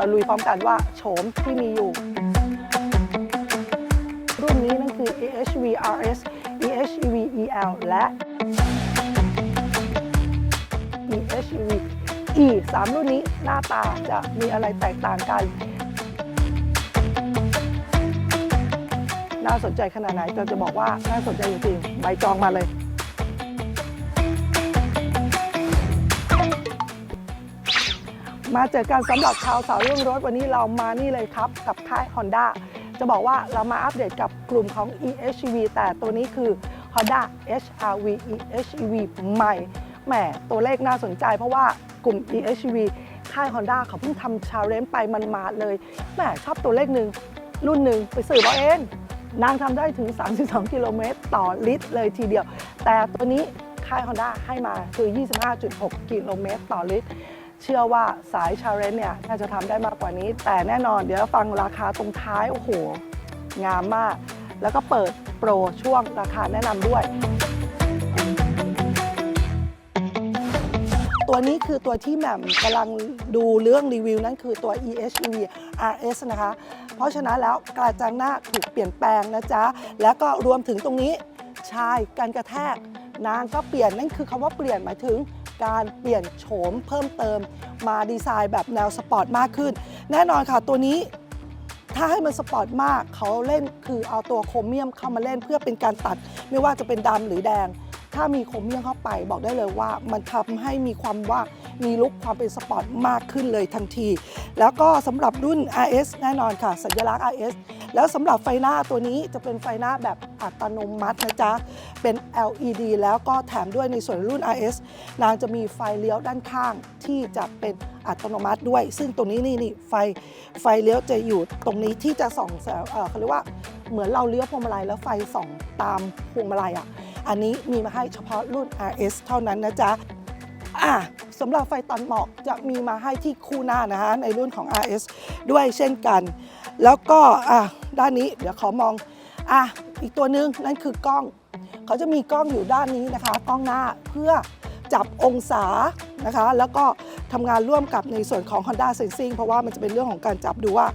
เราลุยพร้อมกันว่าโฉมที่มีอยู่ รุ่นนี้นั่นคือ EHV RS EHVEL และ EHV E สามรุ่นนี้หน้าตาจะมีอะไรแตกต่างกัน น่าสนใจขนาดไหนเราจะบอกว่าน่าสนใจจริงๆใบจองมาเลย มาเจอกันสำหรับชาวสาวเรื่องรถวันนี้เรามานี่เลยครับ กับค่าย Honda จะบอกว่าเรามาอัปเดตกับกลุ่มของ EHEV แต่ตัวนี้คือ Honda HRV EHEV ใหม่แหมตัวเลขน่าสนใจเพราะว่ากลุ่ม EHEV ค่าย Honda เขาเพิ่งทำชาเลนจ์ไปมันมาเลยแหมชอบตัวเลขหนึ่งรุ่นหนึ่งไปสืบเอาเองนางทำได้ถึง 32 กิโลเมตรต่อลิตรเลยทีเดียว แต่ตัวนี้ค่าย Honda ให้มาคือ 25.6 กิโลเมตรต่อลิตร เชื่อว่าสายชาเรนเนี่ยน่าจะทำได้มากกว่านี้ แต่แน่นอนเดี๋ยวฟังราคาตรงท้าย โอ้โห งามมาก แล้วก็เปิดโปรช่วงราคาแนะนำด้วยตัวนี้คือตัวที่แหม่มกำลังดูเรื่องรีวิวนั่นคือตัว EHEV RS นะคะ เพราะฉะนั้นแล้วกระจังหน้าถูกเปลี่ยนแปลงนะจ๊ะ แล้วก็รวมถึงตรงนี้ชายการกระแทกนางก็เปลี่ยนนั่นคือคำว่าเปลี่ยนหมายถึง การเปลี่ยนโฉมเพิ่มเติม มาดีไซน์แบบแนวสปอร์ตมากขึ้น แน่นอนค่ะตัวนี้ถ้าให้มันสปอร์ตมากเขาเล่นคือเอาตัวโครเมียมเข้ามาเล่นเพื่อเป็นการตัด ไม่ว่าจะเป็นดำหรือแดง ถ้ามีโครเมียมเข้าไปบอกได้เลยว่ามันทำให้มีความว่ามีลุคความเป็นสปอร์ตมากขึ้นเลยทันที แล้วก็สำหรับรุ่น RS แน่นอนค่ะ สัญลักษณ์ RS แล้วสำหรับไฟหน้าตัวนี้จะเป็นไฟหน้าแบบอัตโนมัตินะจ๊ะ เป็น LED แล้วก็แถมด้วยในส่วนรุ่น RS นางจะมีไฟเลี้ยวด้านข้างที่จะเป็นอัตโนมัติด้วย ซึ่งตรงนี้นี่นี่ไฟไฟเลี้ยวจะอยู่ตรงนี้ที่จะส่องแสงเอ่อเขาเรียกว่าเหมือนเราเลี้ยวพวงมาลัยแล้วไฟส่องตามพวงมาลัยอะ อันนี้มีมาให้เฉพาะรุ่น RS เท่านั้นนะจ๊ะอะสำหรับไฟตันหมอกจะมีมาให้ที่คู่หน้านะฮะในรุ่นของ RS ด้วยเช่นกัน แล้วก็อะ ด้านนี้ เดี๋ยวขอมอง อะ อีกตัวหนึงนั่นคือกล้อง เขาจะมีกล้องอยู่ด้านนี้นะคะ กล้องหน้าเพื่อจับองศานะคะ แล้วก็ทำงานร่วมกับในส่วนของ Honda Sensing เพราะว่ามันจะเป็นเรื่องของการจับดูว่า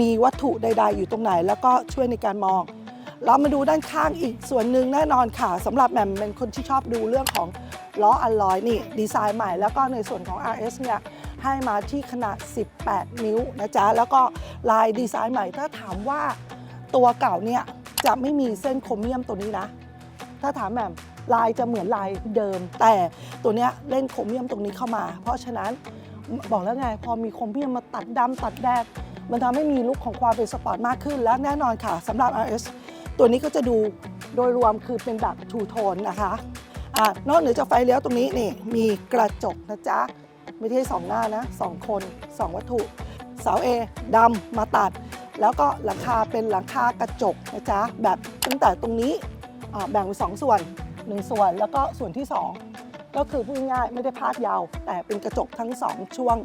มีวัตถุใด ๆ อยู่ตรงไหน แล้วก็ช่วยในการมอง เรามาดูด้านข้างอีกส่วนหนึ่งแน่นอนค่ะสำหรับแหม่มเป็นคนที่ชอบดูเรื่องของ ล้ออัลลอยนี่ดีไซน์ใหม่ แล้วก็ในส่วนของ RS เนี่ยให้มาที่ขนาด 18 นิ้วนะจ๊ะ แล้วก็ลายดีไซน์ใหม่ ถ้าถามว่าตัวเก่าเนี่ยจะไม่มีเส้นโครเมียมตัวนี้นะ ถ้าถามแหม่มลายจะเหมือนลายเดิม แต่ตัวเนี้ยเล่นโครเมียมตรงนี้เข้ามา เพราะฉะนั้นบอกแล้วไง พอมีโครเมียมมาตัดดำตัดแดงมันทำให้มีลุคของความเป็นสปอร์ตมากขึ้น และแน่นอนค่ะสำหรับ RS ตัวนี้ก็จะดูโดยรวมคือเป็นแบบทูโทนนะคะ อนอกเหนือจากไฟเลี้ยวตรงนี้นี่มีกระจกนะจ๊ะไม่ใช่สองหน้านะสองคนสองวัตถุ เสา A ดำมาตัด แล้วก็หลังคาเป็นหลังคากระจกนะจ๊ะแบบตั้งแต่ตรงนี้แบ่งเป็นสองส่วนหนึ่งส่วนแล้วก็ส่วนที่สองก็คือพูดง่ายๆไม่ได้พาดยาว แต่เป็นกระจกทั้งสองช่วง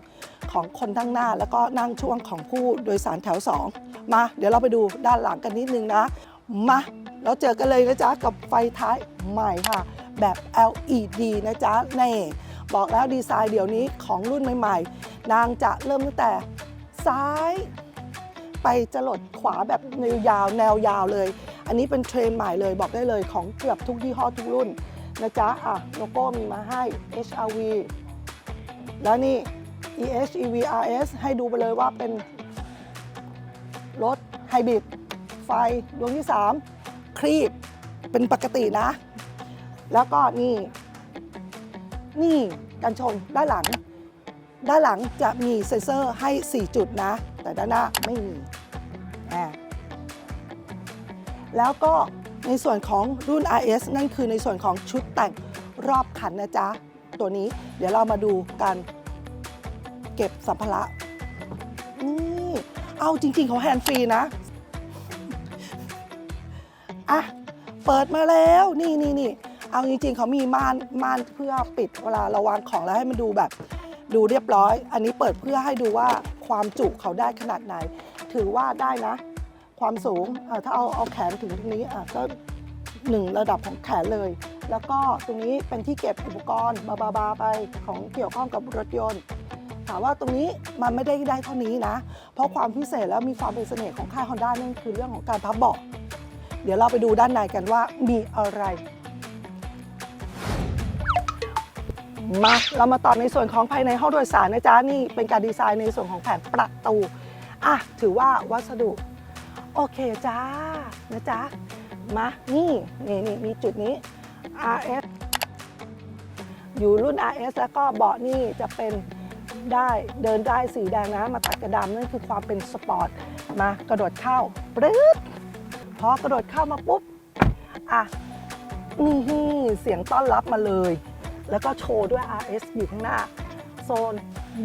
ของคนทั้งหน้า แล้วก็นั่งช่วงของผู้โดยสารแถว2มาเดี๋ยวเราไปดูด้านหลังกันนิดนึงนะมาเราเจอกันเลยนะจ๊ะกับไฟท้ายใหม่ค่ะ แบบ LED นะจ๊ะนี่บอกแล้วดีไซน์เดี๋ยวนี้ของรุ่นใหม่ๆ นางจะเริ่มตั้งแต่ซ้าย ไปจรดขวาแบบแนวยาวแนวยาวเลย อันนี้เป็นเทรนใหม่เลยบอกได้เลยของเกือบทุกยี่ห้อทุกรุ่นนะจ๊ะอะโลโก้มีมาให้ HRV แล้วนี่ EHEV RS ให้ดูไปเลยว่าเป็นรถไฮบริดไฟดวงที่ 3 ครีบเป็นปกตินะ แล้วก็นี่ นี่กันชนด้านหลัง ด้านหลังจะมีเซ็นเซอร์ให้ 4 จุดนะ แต่ด้านหน้าไม่มีอ่าแล้วก็ในส่วนของรุ่น RS นั่นคือในส่วนของชุดแต่งรอบคันนะจ๊ะ ตัวนี้เดี๋ยวเรามาดูกันเก็บสัมภาระนี่เอาจริงๆเขาแฮนด์ฟรีนะ อะ เปิดมาแล้วนี่นี่นี่ เอาจริงๆ เขามีม่านม่านเพื่อปิดเวลาเราวางของแล้วให้มันดูแบบ ดูเรียบร้อย อันนี้เปิดเพื่อให้ดูว่าความจุเขาได้ขนาดไหน ถือว่าได้นะ ความสูงอะถ้าเอาเอาแขนถึงตรงนี้อะก็หนึ่งระดับของแขนเลย แล้วก็ตรงนี้เป็นที่เก็บอุปกรณ์บาบาบาไปของเกี่ยวข้องกับรถยนต์ถามว่าตรงนี้มันไม่ได้ได้เท่านี้นะ เพราะความพิเศษแล้วมีความเป็นเสน่ห์ของค่าย Honda นั่นคือเรื่องของการพับเบาะเดี๋ยวเราไปดูด้านในกันว่ามีอะไร มาเรามาต่อในส่วนของภายในห้องโดยสารนะจ๊ะนี่เป็นการดีไซน์ในส่วนของแผงประตูอะถือว่าวัสดุ โอเคจ้านะจ๊ะมานี่นี่นี่มีจุดนี้ RS อยู่รุ่น RS แล้วก็เบาะนี่จะเป็นได้เดินได้สีแดงนะ มาตัดกระดำนั่นคือความเป็นสปอร์ตมากระโดดเข้าปรึ๊ดพอกระโดดเข้ามาปุ๊บ อะ นี่เสียงต้อนรับมาเลย แล้วก็โชว์ด้วย RS อยู่ข้างหน้า โซน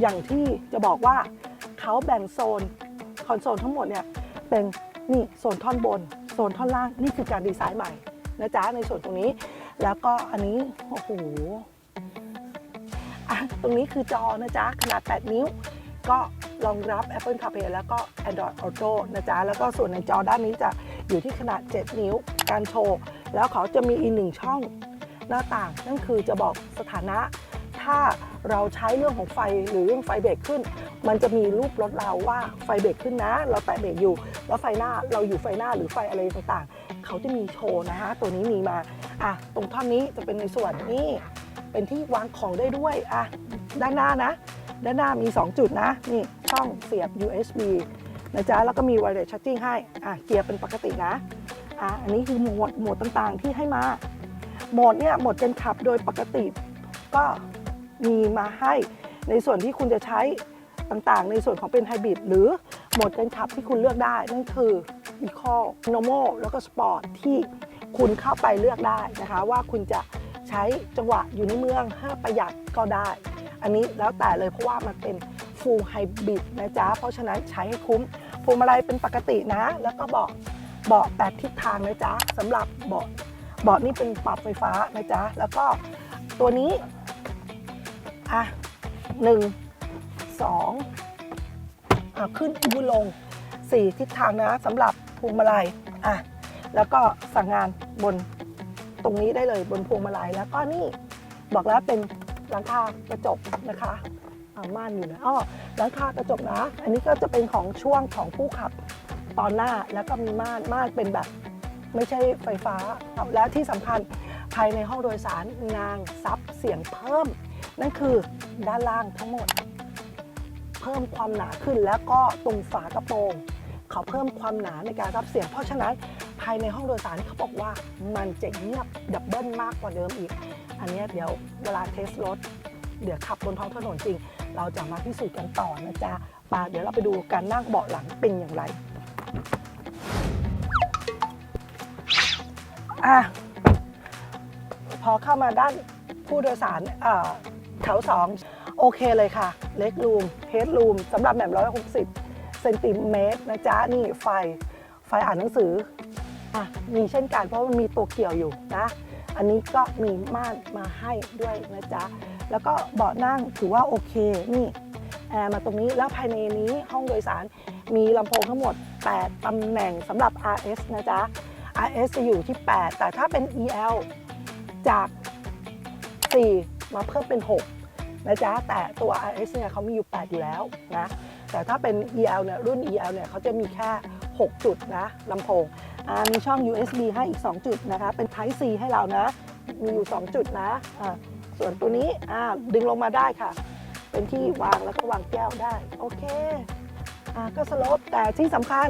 อย่างที่จะบอกว่าเขาแบ่งโซนคอนโซลทั้งหมดเนี่ยเป็นนี่โซนท่อนบน โซนท่อนล่างนี่คือการดีไซน์ใหม่นะจ๊ะในส่วนตรงนี้ แล้วก็อันนี้ โอ้โหอะตรงนี้คือจอนะจ๊ะ ขนาด 8 นิ้ว ก็รองรับ Apple CarPlay แล้วก็ Android Auto นะจ๊ะ แล้วก็ส่วนในจอด้านนี้จะอยู่ที่ขนาด 7 นิ้ว การโชว์ แล้วเขาจะมีอีกหนึ่งช่อง หน้าต่าง นั่นคือจะบอกสถานะ ถ้าเราใช้เรื่องของไฟหรือเรื่องไฟเบรกขึ้น มันจะมีรูปรถเราว่าไฟเบรกขึ้นนะ เราแตะเบรกอยู่ แล้วไฟหน้าเราอยู่ไฟหน้าหรือไฟอะไรต่างๆ เขาจะมีโชว์นะฮะตัวนี้มีมาอะตรงท่อนนี้จะเป็นในส่วนนี้เป็นที่วางของได้ด้วยอะด้านหน้านะ ด้านหน้ามี 2 จุดนะนี่ช่องเสียบ USB นะจ๊ะแล้วก็มี wireless charging ให้อะเกียร์เป็นปกตินะอะอันนี้คือโหมดโหมดต่างๆที่ให้มา โหมดเนี่ยโหมดการขับโดยปกติก็มีมาให้ในส่วนที่คุณจะใช้ต่างๆ ในส่วนของเป็นไฮบริดหรือโหมดการขับที่คุณเลือกได้ นั่นคือ Eco Normal แล้วก็ Sport ที่คุณเข้าไปเลือกได้นะคะ ว่าคุณจะใช้จังหวะอยู่ในเมืองให้ประหยัดก็ได้ อันนี้แล้วแต่เลยเพราะว่ามันเป็น Full Hybrid นะจ๊ะ เพราะฉะนั้นใช้ให้คุ้มพวงมาลัยเป็นปกตินะ แล้วก็เบาะเบาะแปดทิศทางนะจ๊ะสำหรับเบาะ เบาะนี่เป็นปรับไฟฟ้านะจ๊ะ แล้วก็ตัวนี้ อะหนึ่งสองอะขึ้นบุลงสี่ทิศทางนะสำหรับพวงมาลัยอะแล้วก็สั่งงานบนตรงนี้ได้เลยบนพวงมาลัยแล้วก็นี่บอกแล้วเป็นหลังคากระจกนะคะอาม่านอยู่นะอ้อหลังคากระจกนะ อันนี้ก็จะเป็นของช่วงของผู้ขับตอนหน้าแล้วก็มีม่านม่านเป็นแบบ ไม่ใช่ไฟฟ้า และที่สำคัญภายในห้องโดยสารนางซับเสียงเพิ่ม นั่นคือด้านล่างทั้งหมด เพิ่มความหนาขึ้นแล้วก็ตรงฝากระโปรงเขาเพิ่มความหนาในการรับเสียง เพราะฉะนั้นภายในห้องโดยสารเขาบอกว่ามันจะเงียบดับเบิลมากกว่าเดิมอีก อันนี้เดี๋ยวเวลาเทสรถ เดี๋ยวขับบนท้องถนนจริง เราจะมาพิสูจน์กันต่อนะจ๊ะปาเดี๋ยวเราไปดูการนั่งเบาะหลังเป็นอย่างไร อะพอเข้ามาด้านผู้โดยสารเแถวสองโอเคเลยค่ะ เล็กรูมเฮดรูมสำหรับแบบ 160 เซนติเมตรนะจ๊ะ นี่ไฟ ไฟอ่านหนังสืออะมีเช่นกันเพราะมันมีตัวเกี่ยวอยู่นะ อันนี้ก็มีม่านมาให้ด้วยนะจ๊ะ แล้วก็เบาะนั่งถือว่าโอเค นี่แอร์มาตรงนี้แล้วภายในนี้ห้องโดยสารมีลำโพงทั้งหมด 8ตำแหน่งสำหรับ RS นะจ๊ะ RS จะอยู่ที่ 8 แต่ถ้าเป็น EL จาก 4 มาเพิ่มเป็น 6 นะจ๊ะ แต่ตัว RS เนี่ยเขามีอยู่ 8 อยู่แล้วนะ แต่ถ้าเป็น EL เนี่ยรุ่น EL เนี่ยเขาจะมีแค่ 6 จุดนะลำโพงมีช่อง USB ให้อีก 2 จุดนะคะ เป็น Type C ให้เรานะ มีอยู่ 2 จุดนะอ่าส่วนตัวนี้อ่าดึงลงมาได้ค่ะ เป็นที่วางแล้วก็วางแก้วได้ โอเคอ่าก็สโลปแต่ที่สำคัญ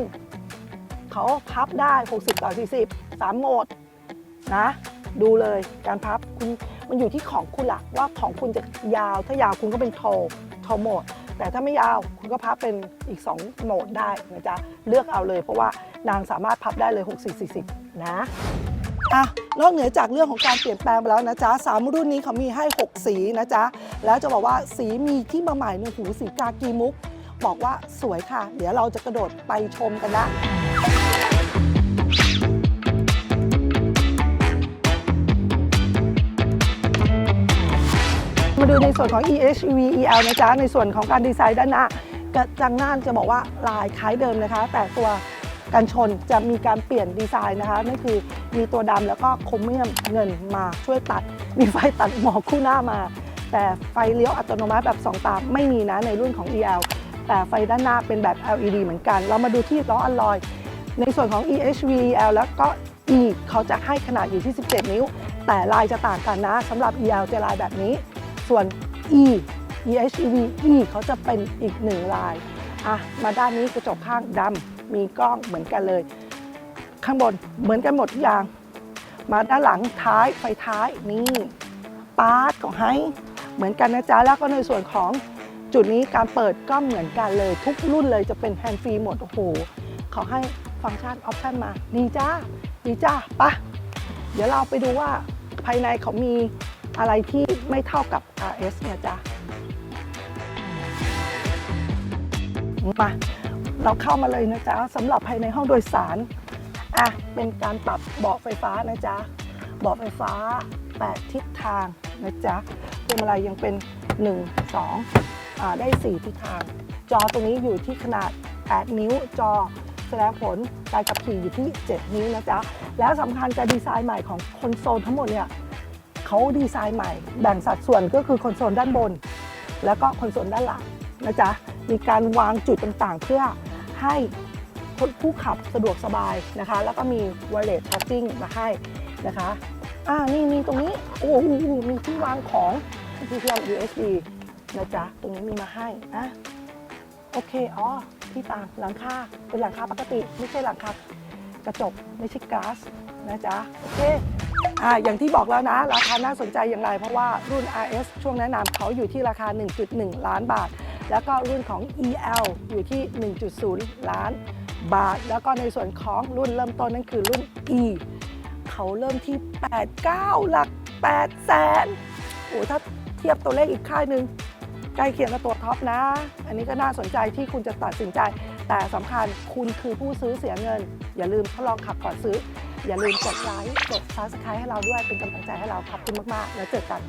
เขาพับได้ 60 ต่อ 40 3โหมดนะ ดูเลยการพับคุณมันอยู่ที่ของคุณละว่าของคุณจะยาว ถ้ายาวคุณก็เป็นโทโทโหมด แต่ถ้าไม่ยาวคุณก็พับเป็นอีก 2 โหมดได้นะจ๊ะเลือกเอาเลยเพราะว่านางสามารถพับได้เลย 60 40 นะอะนอกเหนือจากเรื่องของการเปลี่ยนแปลงไปแล้วนะจ๊ะสามรุ่นนี้เขามีให้ 6 สีนะจ๊ะแล้วจะบอกว่าสีมีที่มาใหม่เนี่ยหูสีกากีมุก บอกว่าสวยค่ะ เดี๋ยวเราจะกระโดดไปชมกันนะ มาดูในส่วนของ EHV EL นะจ๊ะในส่วนของการดีไซน์ด้านหน้ากระจังหน้าจะบอกว่าลายคล้ายเดิมนะคะ แต่ตัวกันชนจะมีการเปลี่ยนดีไซน์นะคะนั่นคือมีตัวดำแล้วก็โครเมียมเงินมาช่วยตัด มีไฟตัดหมอกคู่หน้ามา แต่ไฟเลี้ยวอัตโนมัติแบบ 2 ตาไม่มีนะในรุ่นของ EL แต่ไฟด้านหน้าเป็นแบบ LED เหมือนกัน เรามาดูที่ล้ออัลลอย ในส่วนของ EHV EL แล้วก็ E เขาจะให้ขนาดอยู่ที่ 17 นิ้ว แต่ลายจะต่างกันนะสำหรับ EL จะลายแบบนี้ ส่วน E EHEV E เขาจะเป็นอีกหนึ่งลายอะมาด้านนี้กระจกข้างดำมีกล้องเหมือนกันเลย ข้างบนเหมือนกันหมดทุกอย่าง มาด้านหลังท้ายไฟท้ายนี่ปาร์ตของไฮเหมือนกันนะจ๊ะแล้วก็ในส่วนของจุดนี้การเปิดก็เหมือนกันเลย ทุกรุ่นเลยจะเป็นแฮนด์ฟรีหมด โอ้โหเขาให้ฟังก์ชันออปชันมา ดีจ้า ดีจ้าปะเดี๋ยวเราไปดูว่าภายในเขามีอะไรที่ ไม่เท่ากับ RS เนี่ยจ้ามาเราเข้ามาเลยนะจ๊ะสำหรับภายในห้องโดยสารอะเป็นการปรับเบาะไฟฟ้านะจ๊ะเบาะไฟฟ้า 8 ทิศทางนะจ๊ะพวงมาลัยยังเป็น 1 2อ่าได้ 4 ทิศทาง จอตรงนี้อยู่ที่ขนาด 8 นิ้วจอแสดงผลการขับขี่อยู่ที่ 7 นิ้วนะจ๊ะแล้วสำคัญการดีไซน์ใหม่ของคอนโซลทั้งหมดเนี่ย เขาดีไซน์ใหม่ แบ่งสัดส่วนก็คือคอนโซลด้านบน แล้วก็คอนโซลด้านหลังนะจ๊ะมีการวางจุดต่างๆ เพื่อให้ผู้ขับสะดวกสบายนะคะ แล้วก็มี wireless charging มาให้นะคะอ่านี่มีตรงนี้ โอ้โหมีที่วางของที่เชื่อม USB นะจ๊ะ ตรงนี้มีมาให้อะโอเค อ๋อ ที่ต่างหลังคาเป็นหลังคาปกติ ไม่ใช่หลังคากระจก ไม่ใช่ก๊าซนะจ๊ะ โอเค อ่าอย่างที่บอกแล้วนะ ราคาน่าสนใจอย่างไร เพราะว่ารุ่น RS ช่วงแนะนำเขาอยู่ที่ราคา 1.1 ล้านบาท แล้วก็รุ่นของ EL อยู่ที่ 1.0 ล้านบาท แล้วก็ในส่วนของรุ่นเริ่มต้นนั่นคือรุ่น E เขาเริ่มที่ 89 หลัก 8 แสนโอ้ถ้าเทียบตัวเลขอีกค่ายหนึ่งใกล้เคียงกับตัวท็อปนะ อันนี้ก็น่าสนใจที่คุณจะตัดสินใจ แต่สำคัญคุณคือผู้ซื้อเสียเงิน อย่าลืมทดลองขับก่อนซื้อ อย่าลืมกดไลค์กด subscribe ให้เราด้วยเป็นกำลังใจให้เราขอบคุณมากๆ แล้วเจอกัน